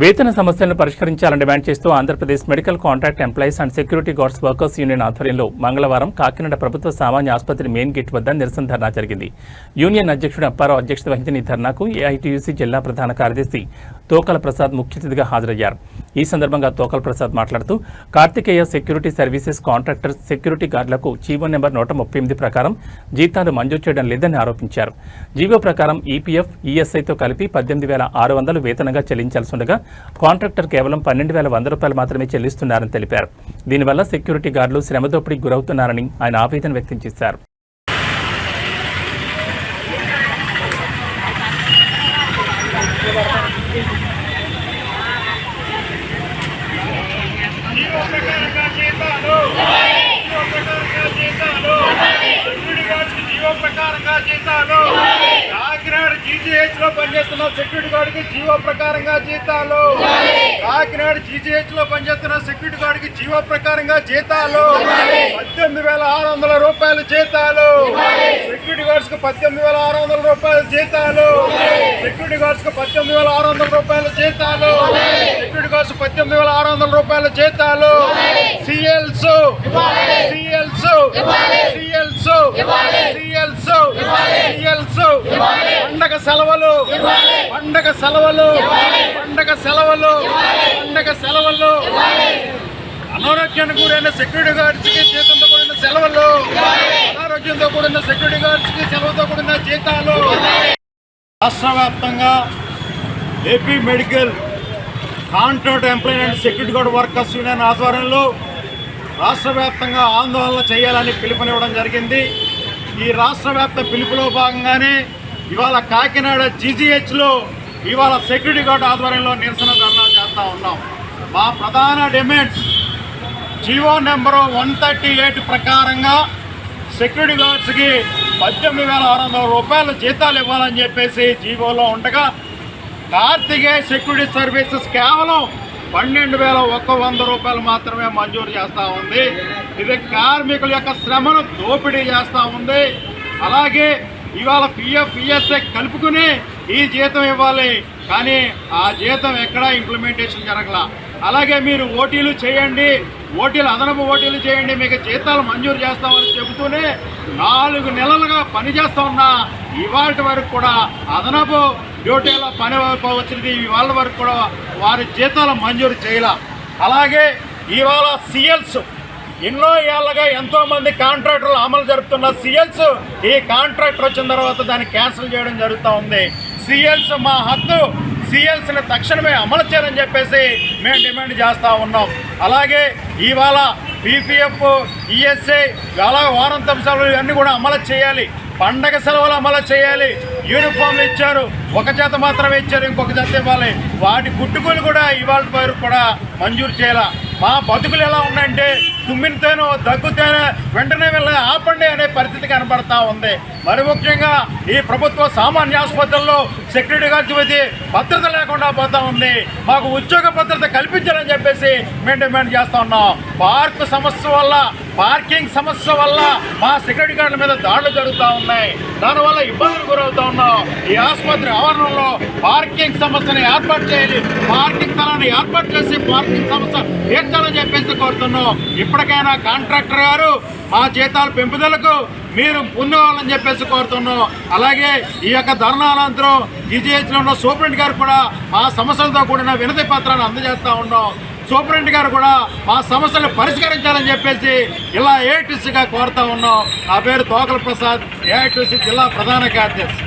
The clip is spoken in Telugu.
వేతన సమస్యలను పరిష్కరించాలని డిమాండ్ చేస్తూ Andhra Pradesh medical contract employees and security guards workers union ఆధ్వర్యంలో మంగళవారం కాకినాడ ప్రభుత్వ సామాన్య ఆసుపత్రి మెయిన్ గేట్ వద్ద నిరసన ధర్నా జరిగింది. యూనియన్ అధ్యక్షుడు అప్పారావు అధ్యక్షత వహించిన ఈ ధర్నాకు ఏఐటీయూసీ జిల్లా ప్రధాన కార్యదర్శి తోకల ప్రసాద్ ముఖ్య అతిథిగా హాజరయ్యారు. ఈ సందర్భంగా తోకల్ ప్రసాద్ మాట్లాడుతూ Karthikeya security services contractor security గార్డులకు GO number నూట ముప్పై ఎనిమిది ప్రకారం జీతాలు మంజూరు చేయడం లేదని ఆరోపించారు. జీవో ప్రకారం ఈపీఎఫ్ ఈఎస్ఐతో కలిపి పద్దెనిమిది వేల ఆరు వందలు వేతనంగా చెల్లించాల్సి ఉండగా కాంట్రాక్టర్ కేవలం పన్నెండు వేల వంద రూపాయలు మాత్రమే చెల్లిస్తున్నారని తెలిపారు. దీనివల్ల సెక్యూరిటీ గార్డులు శ్రమదోపిడికి గురవుతున్నారని ఆయన ఆవేదన వ్యక్తం చేశారు ప్రకారంగా జీతాలు జీవో ప్రకారంగా జీతాలు సెక్యూరిటీ గార్డ్స్కి జీవో ప్రకారంగా జీతాలు. కాకినాడ జీజీహెచ్లో పనిచేస్తున్న సెక్యూరిటీ గార్డ్కి జీవో ప్రకారంగా జీతాలు. కాకినాడ జీజీహెచ్లో పనిచేస్తున్న సెక్యూరిటీ గార్డ్కి జీవో ప్రకారంగా జీతాలు. పద్దెనిమిది వేల ఆరు వందల రూపాయలు జీతాలు. సెక్యూరిటీ గార్డ్స్కి పద్దెనిమిది వేల ఆరు వందల రూపాయలు జీతాలు. సెక్యూరిటీ గార్డ్స్కి పద్దెనిమిది వేల ఆరు వందల రూపాయల జీతాలు. సెక్యూరిటీ గార్డ్స్ పద్దెనిమిది వేల ఆరు వందల రూపాయల జీతాలు. సిఎల్స్ సిఎల్స్ పండగ సెలవులు. పండగ సెలవులు. పండగ సెలవులు. పండగ సెలవులు. అనారోగ్యానికి కూడిన సెక్యూరిటీ గార్డ్స్కి జీతంతో కూడిన సెలవులు. అనారోగ్యంతో కూడిన సెక్యూరిటీ గార్డ్స్కి సెలవుతో కూడిన జీతాలు. రాష్ట్ర వ్యాప్తంగా A P medical contract employee and security guard workers union ఆధ్వర్యంలో రాష్ట్ర వ్యాప్తంగా ఆందోళన చేయాలని పిలుపునివ్వడం జరిగింది. ఈ రాష్ట్ర వ్యాప్త పిలుపులో భాగంగానే ఇవాళ కాకినాడ జీజీహెచ్లో ఇవాళ సెక్యూరిటీ గార్డ్ ఆధ్వర్యంలో నిరసన ధర్నా చేస్తూ ఉన్నాం. మా ప్రధాన demands G O number one thirty eight ప్రకారంగా సెక్యూరిటీ గార్డ్స్కి పద్దెనిమిది వేల ఆరు వందల రూపాయల జీతాలు ఇవ్వాలని చెప్పేసి జీవోలో ఉండగా కార్తికే సెక్యూరిటీ సర్వీసెస్ కేవలం పన్నెండు వేల ఒక్క వంద రూపాయలు మాత్రమే మంజూరు చేస్తూ ఉంది. ఇది కార్మికుల యొక్క శ్రమను దోపిడీ చేస్తూ ఉంది. అలాగే ఇవాళ పిఎఫ్ పిఎస్ఐ కలుపుకుని ఈ జీతం ఇవ్వాలి. కానీ ఆ జీతం ఎక్కడా ఇంప్లిమెంటేషన్ జరగల. అలాగే మీరు ఓటీలు చేయండి. ఓటీలు అదనపు ఓటీలు చేయండి. మీకు జీతాలు మంజూరు చేస్తామని చెబుతూనే నాలుగు నెలలుగా పనిచేస్తా ఉన్న. ఇవాళ వరకు కూడా అదనపు డ్యూటీలో పని వచ్చినది ఇవాళ వరకు కూడా వారి జీతాలు మంజూరు చేయాల. అలాగే ఇవాళ సిఎల్స్ ఎన్నో ఏళ్ళగా ఎంతో మంది కాంట్రాక్టర్లు అమలు జరుపుతున్న సిఎల్స్ ఈ కాంట్రాక్టర్ వచ్చిన తర్వాత దాన్ని క్యాన్సిల్ చేయడం జరుగుతూ ఉంది. సిఎల్స్ మా హద్దు సిఎల్స్ని తక్షణమే అమలు చేయాలని చెప్పేసి మేము డిమాండ్ చేస్తూ ఉన్నాం. అలాగే ఇవాళ పీపీఎఫ్ ఈఎస్ఐ అలాగే వారంతం సెలవులు ఇవన్నీ కూడా అమలు చేయాలి. పండగ సెలవులు అమలు చేయాలి. యూనిఫామ్లు ఇచ్చారు. ఒక జత మాత్రమే ఇచ్చారు ఇంకొక జత ఇవ్వాలి. వాటి గుట్టుకులు కూడా ఇవాళ వరకు కూడా మంజూరు చేయాల. మా బతుకులు ఎలా ఉన్నాయంటే తుమ్మినతోనో దగ్గుతేనో వెంటనే వెళ్ళ ఆపండి అనే పరిస్థితి కనబడతా ఉంది. మరి ముఖ్యంగా ఈ ప్రభుత్వ సామాన్య ఆసుపత్రుల్లో సెక్యూరిటీ గార్డ్స్ వచ్చి భద్రత లేకుండా పోతా ఉంది. మాకు ఉద్యోగ భద్రత కల్పించాలని చెప్పేసి మేము డిమాండ్ చేస్తా ఉన్నాం. పార్క్ సమస్య వల్ల పార్కింగ్ సమస్య వల్ల మా సెక్యూరిటీ గార్డుల మీద దాడులు జరుగుతూ ఉన్నాయి. దానివల్ల ఇబ్బందులు గురవుతూ ఉన్నాం. ఈ ఆసుపత్రి ఆవరణలో పార్కింగ్ సమస్యను ఏర్పాటు చేయాలి. పార్కింగ్ స్థలాన్ని ఏర్పాటు చేసి పార్కింగ్ సమస్య తీర్చాలని చెప్పేసి కోరుతున్నాం. ఇప్పటికైనా కాంట్రాక్టర్ గారు మా జీతాల పెంపుదలకు మీరు ముందుకోవాలని చెప్పేసి కోరుతున్నాం. అలాగే ఈ యొక్క ధర్నానంతరం జీజీహెచ్లో ఉన్న సూపరింట్ గారు కూడా మా సమస్యలతో కూడిన వినతి పత్రాన్ని అందజేస్తూ ఉన్నాం. సూపరింట్ గారు కూడా మా సమస్యలు పరిష్కరించాలని చెప్పేసి ఇలా ఏఐటీసీగా కోరుతా ఉన్నాం. నా పేరు తోకల ప్రసాద్ ఏఐటీసీ జిల్లా ప్రధాన కార్యదర్శి.